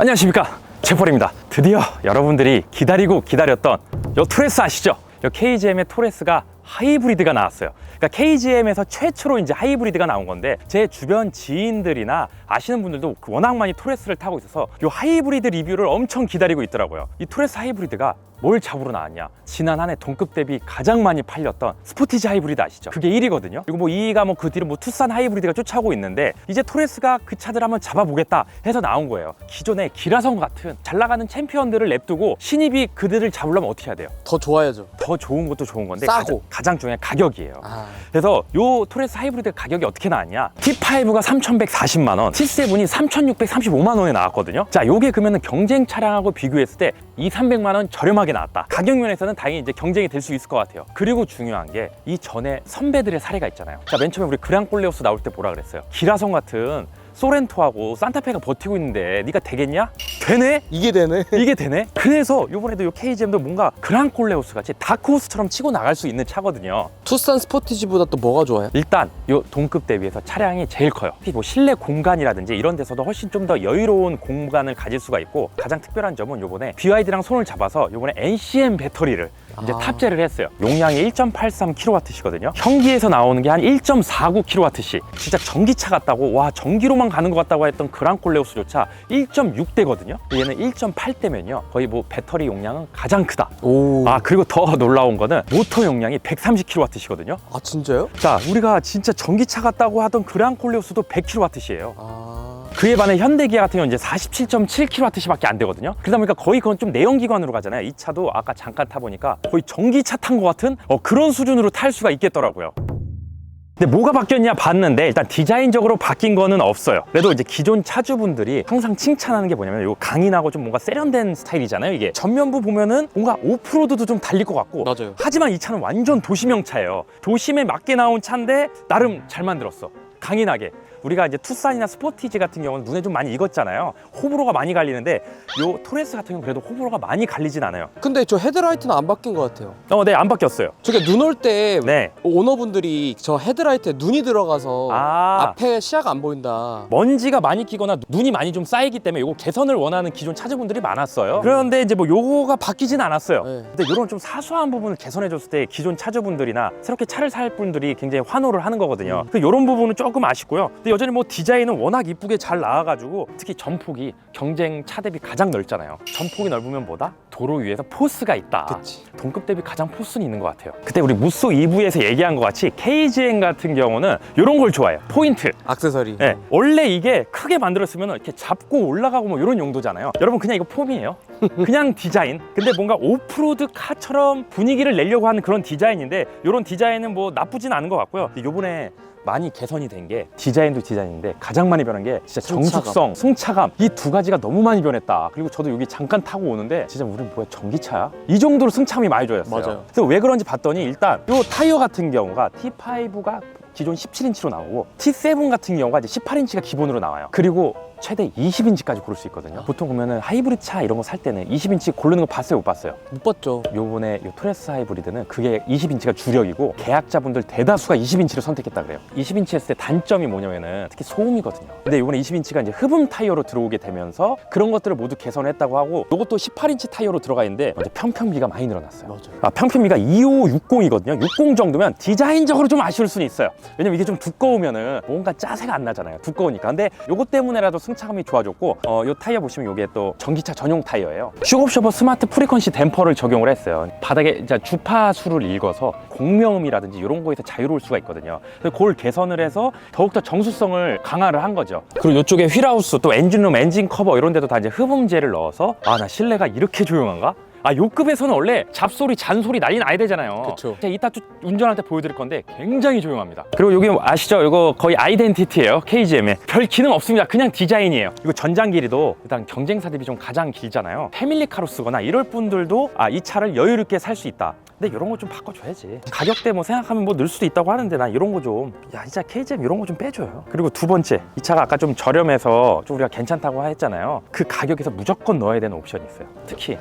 안녕하십니까? 제폴입니다. 드디어 여러분들이 기다리고 기다렸던 요 토레스 아시죠? 요 KGM의 토레스가 하이브리드가 나왔어요. 그러니까 KGM에서 최초로 이제 하이브리드가 나온 건데 제 주변 지인들이나 아시는 분들도 워낙 많이 토레스를 타고 있어서 요 하이브리드 리뷰를 엄청 기다리고 있더라고요. 이 토레스 하이브리드가 뭘 잡으러 나왔냐 지난 한 해 동급 대비 가장 많이 팔렸던 스포티지 하이브리드 아시죠? 그게 1위거든요 그리고 뭐 2위가 뭐 그 뒤로 뭐 투싼 하이브리드가 쫓아오고 있는데 이제 토레스가 그 차들 한번 잡아보겠다 해서 나온 거예요 기존의 기라성 같은 잘 나가는 챔피언들을 냅두고 신입이 그들을 잡으려면 어떻게 해야 돼요? 더 좋아야죠. 더 좋은 것도 좋은 건데 싸고. 가장, 가장 중요한 가격이에요 아, 그래서 요 토레스 하이브리드 가격이 어떻게 나왔냐 T5가 3,140만 원 T7이 3,635만 원에 나왔거든요 자 요게 그러면 경쟁 차량하고 비교했을 때 2, 300만 원 저렴하게 나왔다. 가격 면에서는 당연히 이제 경쟁이 될 수 있을 것 같아요. 그리고 중요한 게 이 전에 선배들의 사례가 있잖아요. 자 맨 처음에 우리 그랑콜레오스 나올 때 뭐라 그랬어요? 기라성 같은 소렌토하고 산타페가 버티고 있는데 네가 되겠냐? 되네? 이게 되네. 이게 되네? 그래서 이번에도 이 KGM도 뭔가 그랑콜레오스 같이 다크호스처럼 치고 나갈 수 있는 차거든요 투싼 스포티지보다 또 뭐가 좋아요? 일단 요 동급 대비해서 차량이 제일 커요. 특히 뭐 실내 공간이라든지 이런 데서도 훨씬 좀 더 여유로운 공간을 가질 수가 있고 가장 특별한 점은 요번에 BYD랑 손을 잡아서 요번에 NCM 배터리를 이제 아. 탑재를 했어요. 용량이 1.83kWh거든요. 현기에서 나오는 게 한 1.49kWh. 진짜 전기차 같다고 와 전기로만 가는 것 같다고 했던 그랑콜레오스조차 1.6대거든요. 얘는 1.8대면요 거의 뭐 배터리 용량은 가장 크다. 오. 아 아, 그리고 더 놀라운 거는 모터 용량이 130kWh거든요. 진짜요? 자, 우리가 진짜 전기차 같다고 하던 그랑콜레오스도 100kWh예요. 아. 그에 반해 현대기아 같은 경우는 이제 47.7kWh밖에 안 되거든요. 그러다 보니까 거의 그건 좀 내연기관으로 가잖아요. 이 차도 아까 잠깐 타보니까 거의 전기차 탄 것 같은 어, 그런 수준으로 탈 수가 있겠더라고요. 근데 뭐가 바뀌었냐 봤는데 일단 디자인적으로 바뀐 거는 없어요. 그래도 이제 기존 차주분들이 항상 칭찬하는 게 뭐냐면 이거 강인하고 좀 뭔가 세련된 스타일이잖아요. 이게 전면부 보면은 뭔가 오프로드도 좀 달릴 것 같고 맞아요. 하지만 이 차는 완전 도심형 차예요. 도심에 맞게 나온 차인데 나름 잘 만들었어. 강인하게. 우리가 이제 투싼이나 스포티지 같은 경우는 눈에 좀 많이 익었잖아요. 호불호가 많이 갈리는데 요 토레스 같은 경우는 그래도 호불호가 많이 갈리진 않아요. 근데 저 헤드라이트는 안 바뀐 것 같아요. 어, 네, 안 바뀌었어요. 저게 눈 올 때 네. 오너분들이 저 헤드라이트에 눈이 들어가서 아. 앞에 시야가 안 보인다. 먼지가 많이 끼거나 눈이 많이 좀 쌓이기 때문에 요거 개선을 원하는 기존 차주분들이 많았어요. 그런데 이제 뭐 요거가 바뀌진 않았어요. 네. 근데 이런 좀 사소한 부분을 개선해 줬을 때 기존 차주분들이나 새롭게 차를 살 분들이 굉장히 환호를 하는 거거든요. 그 이런 부분은 조금 아쉽고요. 근데 여전히 뭐 디자인은 워낙 이쁘게 잘 나와가지고 특히 전폭이 경쟁 차 대비 가장 넓잖아요. 전폭이 넓으면 뭐다? 도로 위에서 포스가 있다. 그치. 동급 대비 가장 포스는 있는 것 같아요. 그때 우리 무쏘 2부에서 얘기한 것 같이 KGN 같은 경우는 이런 걸 좋아해요. 포인트. 악세서리. 네, 원래 이게 크게 만들었으면 이렇게 잡고 올라가고 뭐 이런 용도잖아요. 여러분 그냥 이거 폼이에요. 그냥 디자인. 근데 뭔가 오프로드 카처럼 분위기를 내려고 하는 그런 디자인인데 이런 디자인은 뭐 나쁘진 않은 것 같고요. 근데 요번에 많이 개선이 된 게 디자인도 디자인인데 가장 많이 변한 게 진짜. 정숙성, 승차감 이 두 가지가 너무 많이 변했다. 그리고 저도 여기 잠깐 타고 오는데 진짜 우리 뭐야 전기차야? 이 정도로 승차감이 많이 좋아졌어요. 맞아요. 그래서 왜 그런지 봤더니 일단 요 타이어 같은 경우가 T5가 기존 17인치로 나오고 T7 같은 경우가 이제 18인치가 기본으로 나와요. 그리고 최대 20인치까지 고를 수 있거든요. 보통 보면은 하이브리드 차 이런 거 살 때는 20인치 고르는 거 봤어요, 못 봤어요? 못 봤죠. 요번에 요 토레스 하이브리드는 그게 20인치가 주력이고 계약자분들 대다수가 20인치를 선택했다 그래요. 20인치 했을 때 단점이 뭐냐면은 특히 소음이거든요. 근데 요번에 20인치가 이제 흡음 타이어로 들어오게 되면서 그런 것들을 모두 개선했다고 하고 요것도 18인치 타이어로 들어가 있는데 이제 평평비가 많이 늘어났어요. 맞아요. 아, 평평비가 2560이거든요. 60 정도면 디자인적으로 좀 아쉬울 수는 있어요. 왜냐면 이게 좀 두꺼우면은 뭔가 짜세가 안 나잖아요. 두꺼우니까. 근데 요것 때문에라도 승차감이 좋아졌고, 어, 요 타이어 보시면 요게 또 전기차 전용 타이어예요. 슈겁쇼버 스마트 프리퀀시 댐퍼를 적용을 했어요. 바닥에 주파수를 읽어서 공명음이라든지 이런 거에서 자유로울 수가 있거든요. 그래서 그걸 개선을 해서 더욱더 정수성을 강화를 한 거죠. 그리고 이쪽에 휠하우스 또 엔진룸, 엔진 커버 이런 데도 다 이제 흡음재를 넣어서 아, 나 실내가 이렇게 조용한가? 아, 요 급에서는 원래 잡소리, 잔소리 난리 나야 되잖아요. 그쵸. 제가 이따 또 운전할 때 보여드릴 건데 굉장히 조용합니다. 그리고 여기 아시죠? 이거 거의 아이덴티티예요. KGM에. 별 기능 없습니다. 그냥 디자인이에요. 이거 전장 길이도 일단 경쟁사 대비 좀 가장 길잖아요. 패밀리카로 쓰거나 이럴 분들도 아, 이 차를 여유롭게 살 수 있다. 근데 이런 거 좀 바꿔줘야지. 가격대 뭐 생각하면 뭐 늘 수도 있다고 하는데 난 이런 거 좀, 야, 이차 KGM 이런 거 좀 빼줘요. 그리고 두 번째, 이 차가 아까 좀 저렴해서 좀 우리가 괜찮다고 했잖아요. 그 가격에서 무조건 넣어야 되는 옵션이 있어요. 특히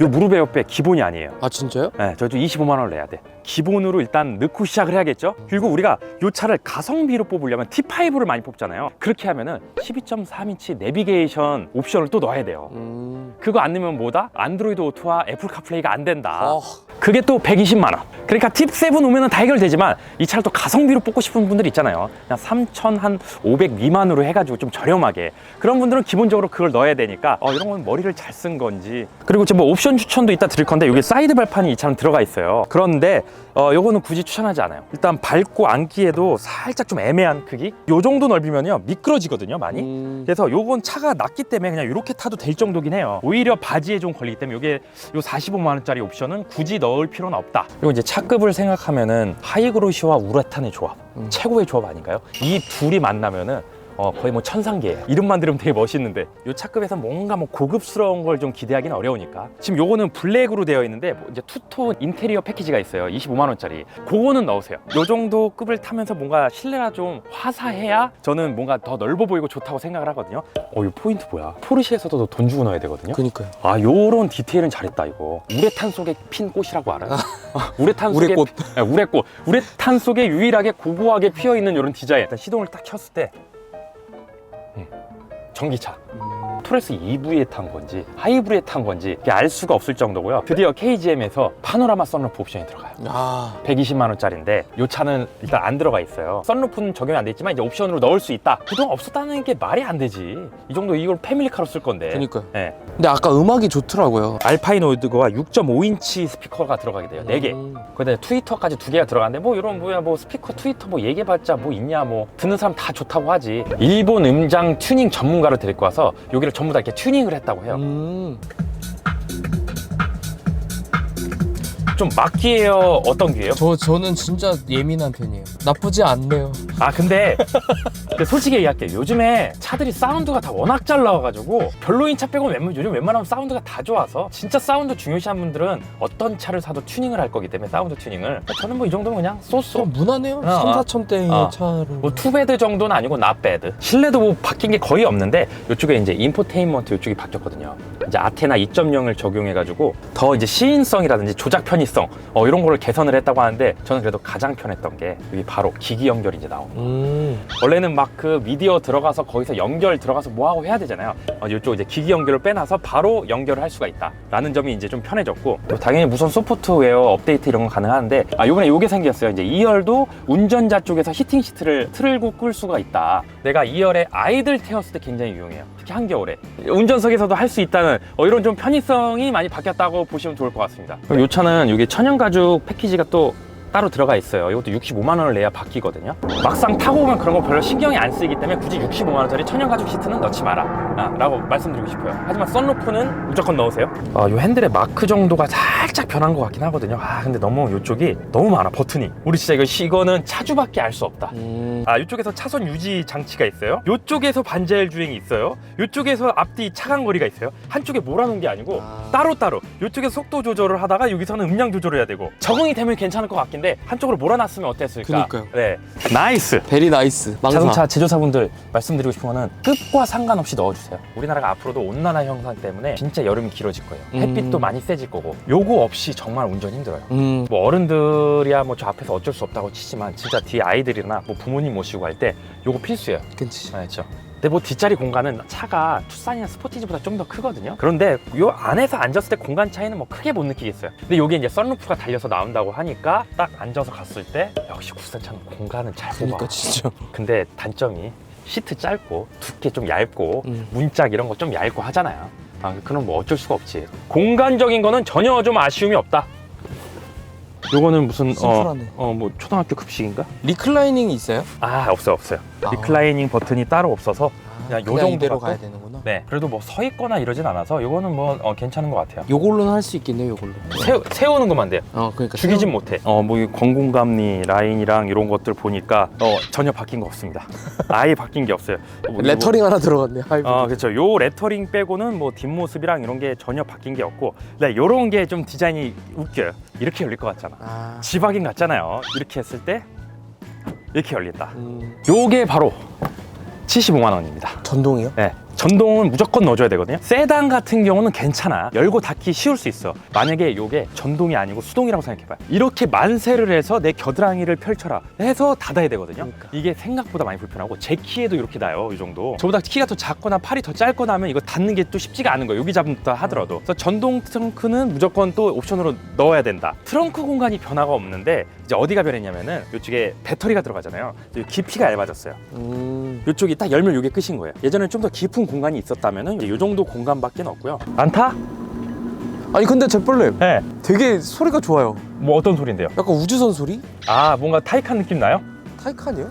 요 무릎의 옆에 기본이 아니에요. 아 진짜요? 네, 저도 25만 원을 내야 돼. 기본으로 일단 넣고 시작을 해야겠죠. 그리고 우리가 요 차를 가성비로 뽑으려면 T5를 많이 뽑잖아요. 그렇게 하면은 12.3인치 내비게이션 옵션을 또 넣어야 돼요. 음. 그거 안 넣으면 뭐다? 안드로이드 오토와 애플 카플레이가 안 된다. 아, 그게 또 120만 원. 그러니까 팁7 오면 은 다 해결되지만 이 차를 또 가성비로 뽑고 싶은 분들 있잖아요. 그냥 3천 한 500 미만으로 해가지고 좀 저렴하게. 그런 분들은 기본적으로 그걸 넣어야 되니까 어, 이런 건 머리를 잘 쓴 건지. 그리고 지금 뭐 옵션 추천도 이따 드릴 건데 여기 사이드 발판이 이 차는 들어가 있어요. 그런데 어, 요거는 굳이 추천하지 않아요. 일단 밟고 앉기에도 살짝 좀 애매한 크기. 요 정도 넓이면요 미끄러지거든요 많이. 음. 그래서 요건 차가 낮기 때문에 그냥 이렇게 타도 될 정도긴 해요. 오히려 바지에 좀 걸리기 때문에 이게 요 45만 원짜리 옵션은 굳이 넣을 필요는 없다. 그리고 이제 차급을 생각하면은 하이그로시와 우레탄의 조합 음. 최고의 조합 아닌가요? 이 둘이 만나면은 어, 거의 뭐 천상계예요. 이름만 들으면 되게 멋있는데 요 차급에서 뭔가 뭐 고급스러운 걸 좀 기대하기는 어려우니까 지금 요거는 블랙으로 되어 있는데 뭐 이제 투톤 인테리어 패키지가 있어요. 25만 원짜리. 그거는 넣으세요. 요 정도 급을 타면서 뭔가 실내가 좀 화사해야 저는 뭔가 더 넓어 보이고 좋다고 생각을 하거든요. 어, 이 포인트 뭐야? 포르쉐에서도 돈 주고 넣어야 되거든요. 그니까요. 아, 요런 디테일은 잘했다 이거. 우레탄 속에 핀 꽃이라고 알아요? 아, 우레탄 속에 우레꽃. 네, 우레꽃. 우레탄 속에 유일하게 고고하게 피어 있는 이런 디자인. 일단 시동을 딱 켰을 때 음, 전기차. 토레스 EV에 탄 건지 하이브리드에 탄 건지 알 수가 없을 정도고요. 드디어 KGM에서 파노라마 썬루프 옵션이 들어가요. 아, 120만 원짜리인데 이 차는 일단 안 들어가 있어요. 썬루프는 적용이 안 돼 있지만 이제 옵션으로 넣을 수 있다. 그동안 없었다는 게 말이 안 되지. 이 정도 이걸 패밀리카로 쓸 건데. 그니까요. 네. 근데 아까 음악이 좋더라고요. 알파인 오드거와 6.5인치 스피커가 들어가게 돼요. 네 개. 음. 그다음에 트위터까지 두 개가 들어가는데 뭐 이런 뭐야 뭐 스피커 트위터 뭐 얘기해봤자 뭐 있냐 뭐 듣는 사람 다 좋다고 하지. 일본 음장 튜닝 전문가를 데리고 와서 여기를 전부 다 이렇게 튜닝을 했다고 해요. 음. 좀 막기예요. 어떤 귀예요? 저 저는 진짜 예민한 편이에요. 나쁘지 않네요. 아 근데 근데 솔직히 얘기할게 요즘에 차들이 사운드가 다 워낙 잘 나와가지고 별로인 차 빼고 웬만 요즘 웬만하면 사운드가 다 좋아서 진짜 사운드 중요시한 분들은 어떤 차를 사도 튜닝을 할 거기 때문에 사운드 튜닝을 저는 뭐 이 정도면 그냥 쏘쏘 좀 무난해요. 어, 3, 어. 4천 대의 어. 차를. 뭐 투베드 정도는 아니고 나베드 실내도 뭐 바뀐 게 거의 없는데 이쪽에 이제 인포테인먼트 이쪽이 바뀌었거든요 이제 아테나 2.0을 적용해가지고 더 이제 시인성이라든지 조작 편의 성 어, 이런 거를 개선을 했다고 하는데 저는 그래도 가장 편했던 게 여기 바로 기기 연결이 이제 나옵니다 음. 원래는 막 그 미디어 들어가서 거기서 연결 들어가서 뭐 하고 해야 되잖아요. 어, 이쪽 이제 기기 연결을 빼놔서 바로 연결을 할 수가 있다라는 점이 이제 좀 편해졌고 또 당연히 무선 소프트웨어 업데이트 이런 건 가능한데 아 요번에 요게 생겼어요. 이제 2열도 운전자 쪽에서 히팅 시트를 틀고 끌 수가 있다. 내가 2열에 아이들 태웠을 때 굉장히 유용해요. 특히 한겨울에 운전석에서도 할 수 있다는 어, 이런 좀 편의성이 많이 바뀌었다고 보시면 좋을 것 같습니다. 그럼 요 차는 이게 천연 가죽 패키지가 또 따로 들어가 있어요. 이것도 65만 원을 내야 바뀌거든요. 막상 타고 오면 그런 거 별로 신경이 안 쓰이기 때문에 굳이 65만 원짜리 천연 가죽 시트는 넣지 마라. 아, 라고 말씀드리고 싶어요. 하지만 썬루프는 무조건 넣으세요. 어, 이 핸들의 마크 정도가 살짝 변한 것 같긴 하거든요. 아, 근데 너무 이쪽이 너무 많아 버튼이. 우리 진짜 이거 시- 이거는 차주밖에 알 수 없다. 음. 아, 이쪽에서 차선 유지 장치가 있어요. 이쪽에서 반자율 주행이 있어요. 이쪽에서 앞뒤 차간 거리가 있어요. 한쪽에 몰아놓은 게 아니고 아. 따로따로 이쪽에서 속도 조절을 하다가 여기서는 음량 조절을 해야 되고 적응이 되면 괜찮을 것 같긴 데 한쪽으로 몰아놨으면 어땠을까? 그니까요. 네, 나이스. 베리 나이스. 망사. 자동차 제조사분들 말씀드리고 싶은 거는 급과 상관없이 넣어주세요. 우리나라가 앞으로도 온난화 현상 때문에 진짜 여름이 길어질 거예요. 음. 햇빛도 많이 세질 거고 요거 없이 정말 운전 힘들어요. 음. 뭐 어른들이야 뭐 저 앞에서 어쩔 수 없다고 치지만 진짜 뒤에 아이들이나 뭐 부모님 모시고 갈때 요거 필수예요. 괜찮지. 알죠? 근데 뭐 뒷자리 공간은 차가 투싼이나 스포티지보다 좀 더 크거든요. 그런데 요 안에서 앉았을 때 공간 차이는 뭐 크게 못 느끼겠어요. 근데 요게 이제 썬루프가 달려서 나온다고 하니까 딱 앉아서 갔을 때 역시 국산 차는 공간은 잘 뽑아. 그러니까 진짜. 근데 단점이 시트 짧고 두께 좀 얇고 음. 문짝 이런 거 좀 얇고 하잖아요. 아, 그럼 뭐 어쩔 수가 없지. 공간적인 거는 전혀 좀 아쉬움이 없다. 요거는 무슨 심플하네. 어뭐 초등학교 급식인가? 리클라이닝이 있어요? 아 없어요 없어요. 아. 리클라이닝 버튼이 따로 없어서 그냥 요 정도 이대로 갖고? 가야 되는구나. 네 그래도 뭐 서 있거나 이러진 않아서 요거는 뭐 어, 괜찮은 것 같아요. 요걸로는 할 수 있겠네요, 요걸로. 세우, 세우는 것만 돼요. 어, 그러니까 죽이진 못해. 어뭐 권공감리 라인이랑 이런 것들 보니까 어 전혀 바뀐 거 없습니다. 아예 바뀐 게 없어요. 어, 뭐 레터링 하나 들어갔네. 하이브. 어, 그렇죠. 요 레터링 빼고는 뭐 뒷모습이랑 이런 게 전혀 바뀐 게 없고, 네, 요런 게 좀 디자인이 웃겨요. 이렇게 열릴 것 같잖아. 아. 지박인 같잖아요. 이렇게 했을 때 이렇게 열린다. 음. 요게 바로 75만 원입니다. 전동이요? 네. 전동은 무조건 넣어줘야 되거든요. 세단 같은 경우는 괜찮아. 열고 닫기 쉬울 수 있어. 만약에 이게 전동이 아니고 수동이라고 생각해봐요. 이렇게 만세를 해서 내 겨드랑이를 펼쳐라 해서 닫아야 되거든요. 그러니까. 이게 생각보다 많이 불편하고 제 키에도 이렇게 나요. 이 정도. 저보다 키가 더 작거나 팔이 더 짧거나 하면 이거 닫는 게 또 쉽지가 않은 거예요. 여기 잡는다 하더라도. 그래서 전동 트렁크는 무조건 또 옵션으로 넣어야 된다. 트렁크 공간이 변화가 없는데 이제 어디가 변했냐면은 이쪽에 배터리가 들어가잖아요. 깊이가 얇아졌어요. 음. 이쪽이 딱 열면 이게 끝인 거예요. 예전에 좀 더 깊은 공간이 있었다면은 이 정도 공간밖에 없고요. 안 타? 아니 근데 제벌님 네. 되게 소리가 좋아요. 뭐 어떤 소리인데요? 약간 우주선 소리? 아 뭔가 타이칸 느낌 나요? 타이칸이요?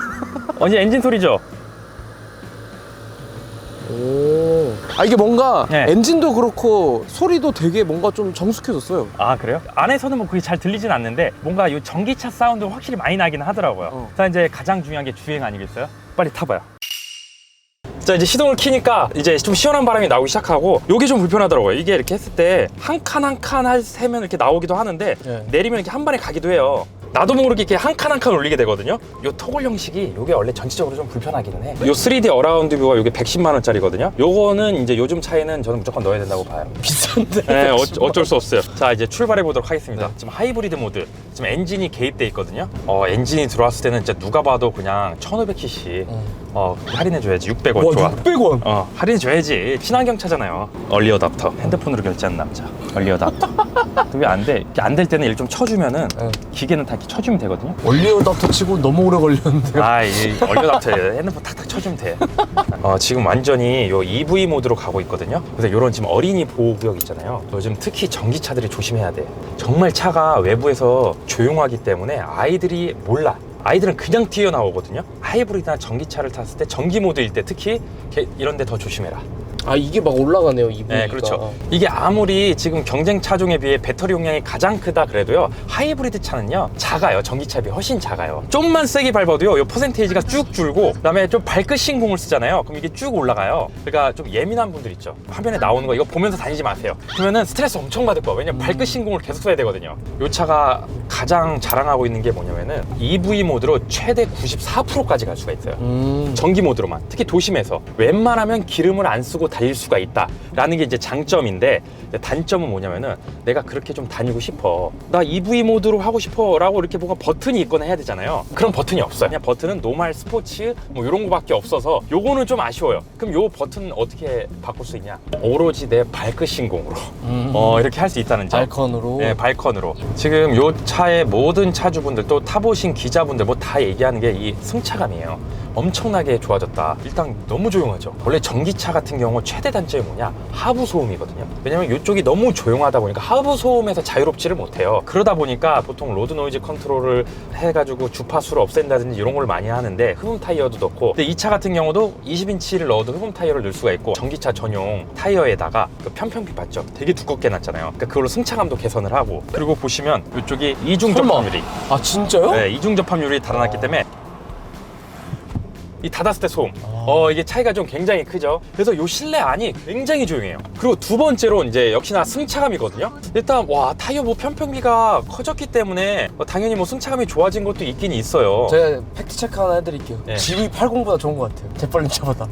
아니 엔진 소리죠? 오. 아 이게 뭔가 네. 엔진도 그렇고 소리도 되게 뭔가 좀 정숙해졌어요. 아 그래요? 안에서는 뭐 그게 잘 들리진 않는데 뭔가 이 전기차 사운드 확실히 많이 나긴 하더라고요. 어. 자 이제 가장 중요한 게 주행 아니겠어요? 빨리 타봐요. 자 이제 시동을 키니까 이제 좀 시원한 바람이 나오기 시작하고 이게 좀 불편하더라고요. 이게 이렇게 했을 때 한 칸 한 칸 세면 이렇게 나오기도 하는데 네. 내리면 이렇게 한 번에 가기도 해요. 나도 모르게 이렇게 한 칸 한 칸 올리게 되거든요. 요 토글 형식이 요게 원래 전체적으로 좀 불편하기는 해. 요 3D 어라운드 뷰가 요게 110만 원짜리거든요. 요거는 이제 요즘 차에는 저는 무조건 넣어야 된다고 봐요. 비싼데. 네, 어, 어쩔 수 없어요. 자, 이제 출발해 보도록 하겠습니다. 지금 하이브리드 모드, 지금 엔진이 개입돼 있거든요. 어, 엔진이 들어왔을 때는 진짜 누가 봐도 그냥 1500cc 어, 할인해 줘야지 600원 좋아. 600원. 어, 할인해 줘야지. 친환경 차잖아요. 얼리 어답터. 핸드폰으로 결제한 남자. 얼리 어답터. 왜안 돼? 안 될 때는 일 좀 쳐주면은 네. 기계는 다 이렇게 쳐주면 되거든요. 원리어답터 치고 너무 오래 걸렸는데. 아, 이 얼리 어답터 핸드폰 탁탁 쳐주면 돼. 어, 지금 완전히 요 EV 모드로 가고 있거든요. 그래서 이런 지금 어린이 보호 구역 있잖아요. 요즘 특히 전기차들이 조심해야 돼. 정말 차가 외부에서 조용하기 때문에 아이들이 몰라. 아이들은 그냥 튀어나오거든요. 하이브리드나 전기차를 탔을 때 전기 모드일 때 특히 게- 이런 데 더 조심해라. 아 이게 막 올라가네요 이분이. 네, 그렇죠. 이게 아무리 지금 경쟁 차종에 비해 배터리 용량이 가장 크다 그래도요. 하이브리드 차는요. 작아요. 전기차에 비해 훨씬 작아요. 좀만 세게 밟아도요. 이 퍼센테이지가 쭉 줄고 그다음에 좀 발끝 신공을 쓰잖아요. 그럼 이게 쭉 올라가요. 그러니까 좀 예민한 분들 있죠. 화면에 나오는 거 이거 보면서 다니지 마세요. 그러면은 스트레스 엄청 받을 거예요. 왜냐면 발끝 신공을 계속 써야 되거든요. 이 차가 가장 자랑하고 있는 게 뭐냐면은 EV 모드로 최대 94%까지 갈 수가 있어요. 음. 전기 모드로만 특히 도심에서 웬만하면 기름을 안 쓰고 달릴 수가 있다라는 게 이제 장점인데 단점은 뭐냐면은 내가 그렇게 좀 다니고 싶어 나 EV 모드로 하고 싶어라고 이렇게 뭔가 버튼이 있거나 해야 되잖아요 그런 버튼이 없어요 그냥 버튼은 노말 스포츠 뭐 이런 거밖에 없어서 요거는 좀 아쉬워요 그럼 요 버튼 어떻게 바꿀 수 있냐 오로지 내 발끝 신공으로 음. 어 이렇게 할 수 있다는 점 발컨으로. 네, 발컨으로. 지금 요 차의 모든 차주분들 또 타보신 기자분들 뭐 다 얘기하는 게 이 승차감이에요. 엄청나게 좋아졌다. 일단 너무 조용하죠. 원래 전기차 같은 경우 최대 단점이 뭐냐? 하부 소음이거든요. 왜냐면 이쪽이 너무 조용하다 보니까 하부 소음에서 자유롭지를 못해요. 그러다 보니까 보통 로드 노이즈 컨트롤을 해가지고 주파수를 없앤다든지 이런 걸 많이 하는데 흡음 타이어도 넣고 근데 이 차 같은 경우도 20인치를 넣어도 흡음 타이어를 넣을 수가 있고 전기차 전용 타이어에다가 그 편평비 봤죠? 되게 두껍게 놨잖아요. 그러니까 그걸로 승차감도 개선을 하고 그리고 보시면 이쪽이 이중 설마. 접합률이 아 진짜요? 네, 이중 접합률이 달아났기 때문에 이 닫았을 때 소음. 아. 어, 이게 차이가 좀 굉장히 크죠. 그래서 요 실내 안이 굉장히 조용해요. 그리고 두 번째로 이제 역시나 승차감이거든요. 일단 와 타이어 뭐 편평비가 커졌기 때문에 어, 당연히 뭐 승차감이 좋아진 것도 있긴 있어요. 제가 팩트 체크 하나 해드릴게요. 네. GV80보다 좋은 것 같아요. 재빨리 차보다.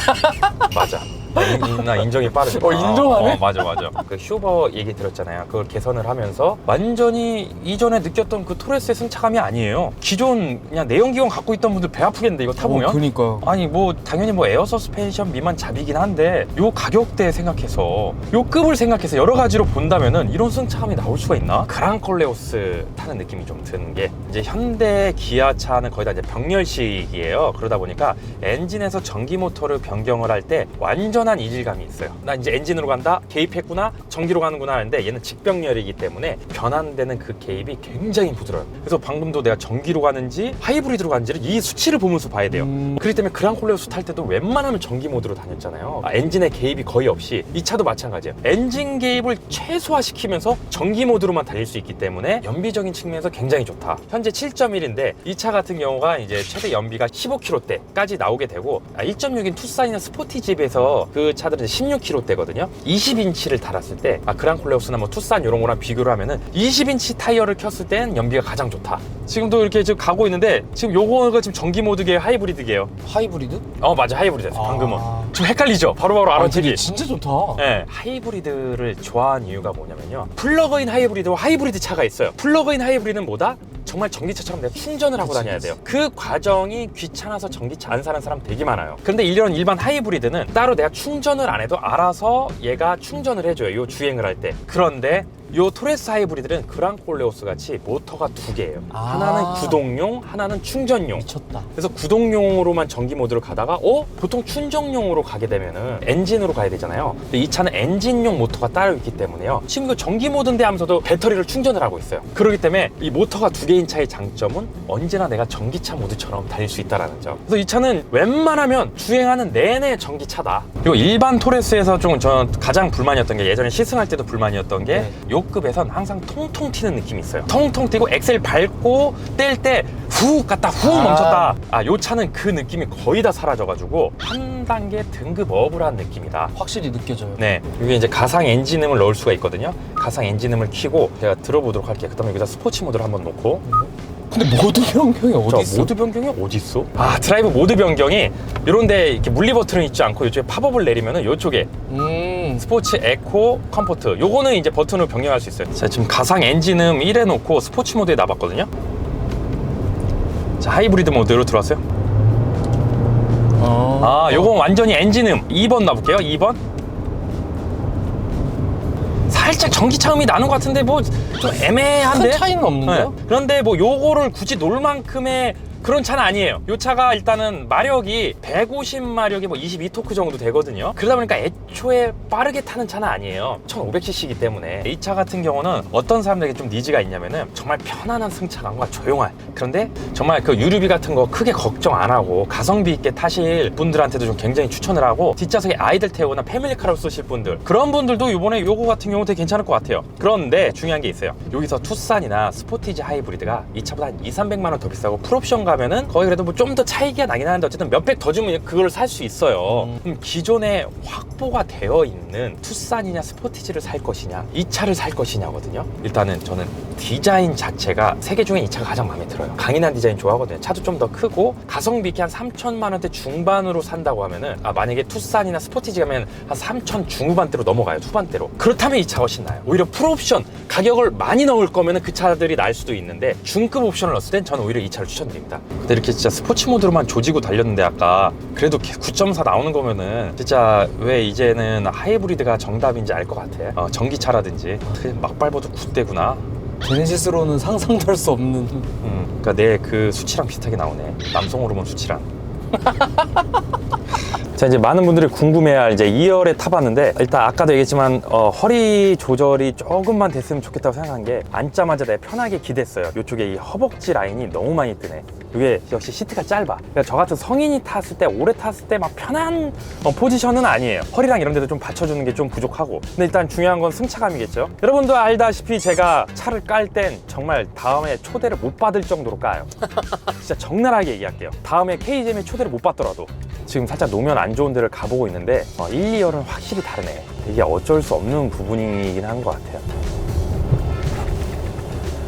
맞아. 인- 나 인정이 빠르지. 어, 인정하네? 어, 맞아, 맞아. 그 휴버 얘기 들었잖아요. 그걸 개선을 하면서 완전히 이전에 느꼈던 그 토레스의 승차감이 아니에요. 기존 그냥 내연기관 갖고 있던 분들 배 아프겠는데 이거 타보면? 어, 그니까요. 아니 뭐 당연히 뭐 에어 서스펜션 미만 잡이긴 한데 요 가격대 생각해서 요 급을 생각해서 여러 가지로 본다면은 이런 승차감이 나올 수가 있나? 그랑콜레오스 타는 느낌이 좀 드는 게 이제 현대 기아차는 거의 다 이제 병렬식이에요. 그러다 보니까 엔진에서 전기 모터를 변경을 할 때 완전 한 이질감이 있어요. 나 이제 엔진으로 간다 개입했구나 전기로 가는구나 하는데 얘는 직병렬이기 때문에 변환되는 그 개입이 굉장히 부드러워요. 그래서 방금도 내가 전기로 가는지 하이브리드로 가는지를 이 수치를 보면서 봐야 돼요. 음. 그렇기 때문에 그랑콜레오스 탈 때도 웬만하면 전기 모드로 다녔잖아요. 아, 엔진의 개입이 거의 없이 이 차도 마찬가지예요. 엔진 개입을 최소화시키면서 전기 모드로만 달릴 수 있기 때문에 연비적인 측면에서 굉장히 좋다. 현재 7.1인데 이 차 같은 경우가 이제 최대 연비가 15km대까지 나오게 되고 아, 1.6인 투싼이나 스포티집에서 그 차들은 16kg대거든요. 20인치를 달았을 때 아, 그랑콜레오스나 뭐 투싼 이런 거랑 비교를 하면은 20인치 타이어를 켰을 땐 연비가 가장 좋다. 지금도 이렇게 지금 가고 있는데 지금 요거가 지금 전기 모드계 하이브리드계요. 하이브리드? 어 맞아 하이브리드였어 아. 방금은. 좀 헷갈리죠. 바로바로 아, 알아채기. 되게 진짜 좋다. 네, 하이브리드를 좋아하는 이유가 뭐냐면요. 플러그인 하이브리드와 하이브리드 차가 있어요. 플러그인 하이브리드는 뭐다? 정말 전기차처럼 내가 충전을 하고 다녀야. 돼요. 그 과정이 귀찮아서 전기차 안 사는 사람 되게 많아요. 근데 이런 일반 하이브리드는 따로 내가 충전을 안 해도 알아서 얘가 충전을 해줘요. 요 주행을 할 때. 그런데 요 토레스 하이브리드는 그랑콜레오스 같이 모터가 두 개예요. 아. 하나는 구동용, 하나는 충전용. 미쳤다. 그래서 구동용으로만 전기 모드를 가다가 어 보통 충전용으로 가게 되면은 엔진으로 가야 되잖아요. 근데 이 차는 엔진용 모터가 따로 있기 때문에요. 지금 그 전기 모드인데 하면서도 배터리를 충전을 하고 있어요. 그렇기 때문에 이 모터가 두 개인 차의 장점은 언제나 내가 전기차 모드처럼 달릴 수 있다라는 점. 그래서 이 차는 웬만하면 주행하는 내내 전기차다. 그리고 일반 토레스에서 좀 저는 가장 불만이었던 게 예전에 시승할 때도 불만이었던 게 네. 요 급에선 항상 통통 튀는 느낌이 있어요. 통통 튀고 엑셀 밟고 뗄때훅 갔다 훅 아. 멈췄다. 아, 요 차는 그 느낌이 거의 다 사라져가지고 한 단계 등급 업을 한 느낌이다. 확실히 느껴져요. 네, 이게 이제 가상 엔진음을 넣을 수가 있거든요. 가상 엔진음을 키고 제가 들어보도록 할게요. 그 다음에 여기다 스포츠 모드를 한번 놓고 근데 모드 변경이 어디 저 있어? 모드 변경이 어디 있어? 아 드라이브 모드 변경이 이런데 이렇게 물리 버튼은 있지 않고 이쪽에 팝업을 내리면은 이쪽에 음. 스포츠 에코 컴포트. 요거는 이제 버튼으로 변경할 수 있어요. 자 지금 가상 엔진음 1에 놓고 스포츠 모드에 놔봤거든요. 자 하이브리드 모드로 들어왔어요. 어. 아 요건 완전히 엔진음. 2번 놔볼게요 2번. 살짝 전기차음이 나는 것 같은데 뭐 좀 애매한데? 큰 차이는 없는데요? 네. 그런데 뭐 요거를 굳이 놀 만큼의 그런 차는 아니에요. 요 차가 일단은 마력이 150마력에 뭐 22토크 정도 되거든요. 그러다 보니까 애초에 빠르게 타는 차는 아니에요. 1500cc이기 때문에 이 차 같은 경우는 어떤 사람들에게 좀 니즈가 있냐면은 정말 편안한 승차감과 조용한 그런데 정말 그 유류비 같은 거 크게 걱정 안 하고 가성비 있게 타실 분들한테도 좀 굉장히 추천을 하고 뒷좌석에 아이들 태우거나 패밀리카로 쓰실 분들 그런 분들도 이번에 요거 같은 경우 되게 괜찮을 것 같아요. 그런데 중요한 게 있어요. 여기서 투싼이나 스포티지 하이브리드가 이 차보다 한 2, 300만 원 더 비싸고 풀옵션 가면은 거의 그래도 뭐 좀 더 차이가 나긴 하는데 어쨌든 몇 백 더 주면 그걸 살 수 있어요. 음. 그럼 기존에 확보가 되어 있는 투싼이냐 스포티지를 살 것이냐 이 차를 살 것이냐거든요. 일단은 저는 디자인 자체가 세계 중에 이 차가 가장 마음에 들어요. 강인한 디자인 좋아하거든요. 차도 좀 더 크고 가성비 있게 한 3천만 원대 중반으로 산다고 하면은 아 만약에 투싼이나 스포티지 가면 한 3천 중후반대로 넘어가요. 후반대로. 그렇다면 이 차가 훨씬 나요. 오히려 풀옵션 가격을 많이 넣을 거면은 그 차들이 날 수도 있는데 중급 옵션을 넣었을 땐 저는 오히려 이 차를 추천드립니다. 근데 이렇게 진짜 스포츠 모드로만 조지고 달렸는데 아까 그래도 9.4 나오는 거면은 진짜 왜 이제는 하이브리드가 정답인지 알 것 같아. 어, 전기차라든지 그냥 막 밟아도 9대구나. 제네시스로는 상상도 할 수 없는. 음, 그러니까 내 그 수치랑 비슷하게 나오네. 남성 호르몬 수치랑. 자 이제 많은 분들이 궁금해할 이제 2열에 타봤는데 일단 아까도 얘기했지만 어, 허리 조절이 조금만 됐으면 좋겠다고 생각한 게 앉자마자 내가 편하게 기댔어요. 이쪽에 이 허벅지 라인이 너무 많이 뜨네. 이게 역시 시트가 짧아. 그러니까 저 같은 성인이 탔을 때 오래 탔을 때 막 편한 어, 포지션은 아니에요. 허리랑 이런 데도 좀 받쳐주는 게 좀 부족하고. 근데 일단 중요한 건 승차감이겠죠? 여러분도 알다시피 제가 차를 깔 땐 정말 다음에 초대를 못 받을 정도로 까요. 진짜 적나라하게 얘기할게요. 다음에 KGM에 초대를 못 받더라도. 지금 살짝 노면 안 좋은 데를 가보고 있는데 어, 1, 2열은 확실히 다르네. 이게 어쩔 수 없는 부분이긴 한 것 같아요.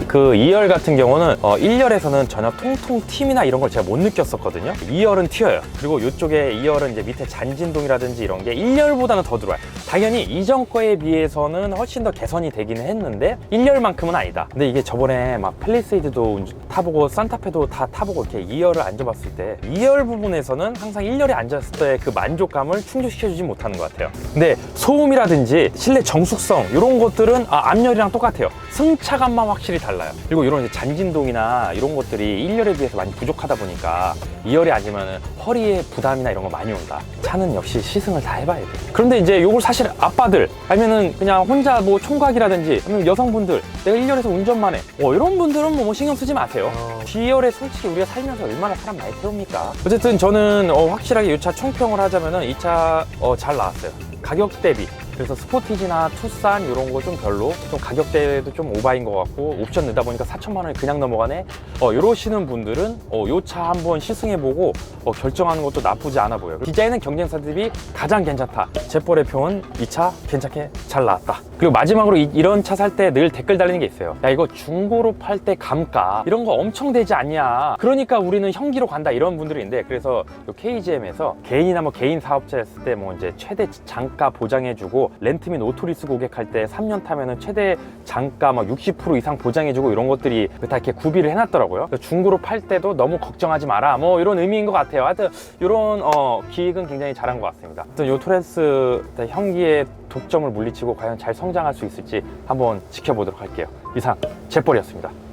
그 2열 같은 경우는 어, 1열에서는 전혀 통통 튀이나 이런 걸 제가 못 느꼈었거든요. 2열은 튀어요. 그리고 이쪽에 2열은 이제 밑에 잔진동이라든지 이런 게 1열보다는 더 들어와요. 당연히 이전 거에 비해서는 훨씬 더 개선이 되기는 했는데 1열만큼은 아니다. 근데 이게 저번에 막 펠리세이드도 타보고 산타페도 다 타보고 이렇게 2열을 앉아봤을 때 2열 부분에서는 항상 1열에 앉았을 때 그 만족감을 충족시켜주지 못하는 것 같아요. 근데 소음이라든지 실내 정숙성 이런 것들은 아, 앞열이랑 똑같아요. 승차감만 확실히 달라 요. 그리고 이런 이제 잔진동이나 이런 것들이 1열에 비해서 많이 부족하다 보니까 2열에 앉으면 허리에 부담이나 이런 거 많이 온다. 차는 역시 시승을 다 해봐야 돼. 그런데 이제 이걸 사실 아빠들 아니면은 그냥 혼자 뭐 총각이라든지 아니면 여성분들 내가 1열에서 운전만 해. 어, 이런 분들은 뭐 신경 쓰지 마세요. 어. D열에 솔직히 우리가 살면서 얼마나 사람 많이 태웁니까? 어쨌든 저는 어, 확실하게 이 차 총평을 하자면은 이차 어, 잘 나왔어요. 가격 대비 그래서 스포티지나 투싼 이런 거 좀 별로. 좀 가격대도 좀 오바인 것 같고 옵션 넣다 보니까 4천만 원이 그냥 넘어가네. 어 이러시는 분들은 어 요 차 한번 시승해보고 어, 결정하는 것도 나쁘지 않아 보여요. 디자인은 경쟁사 대비 가장 괜찮다. 제뻘의 평은 이 차 괜찮게 잘 나왔다. 그리고 마지막으로 이, 런 차 살 때 늘 댓글 달리는 게 있어요. 야 이거 중고로 팔 때 감가. 이런 거 엄청 되지 않냐. 그러니까 우리는 현기로 간다. 이런 분들이 있는데 그래서 KGM에서 개인이나 뭐 개인 사업자 했을 때 뭐 이제 최대 장가 보장해주고 렌트 및 오토리스 고객할 때 3년 타면은 최대 장가 막 60% 이상 보장해주고 이런 것들이 다 이렇게 구비를 해놨더라고요. 중고로 팔 때도 너무 걱정하지 마라. 뭐 이런 의미인 것 같아요. 하여튼 이런 어, 기획은 굉장히 잘한 것 같습니다. 하여튼 요 토레스 현기의 독점을 물리치고 과연 잘 성장할 수 있을지 한번 지켜보도록 할게요. 이상 제벌이었습니다.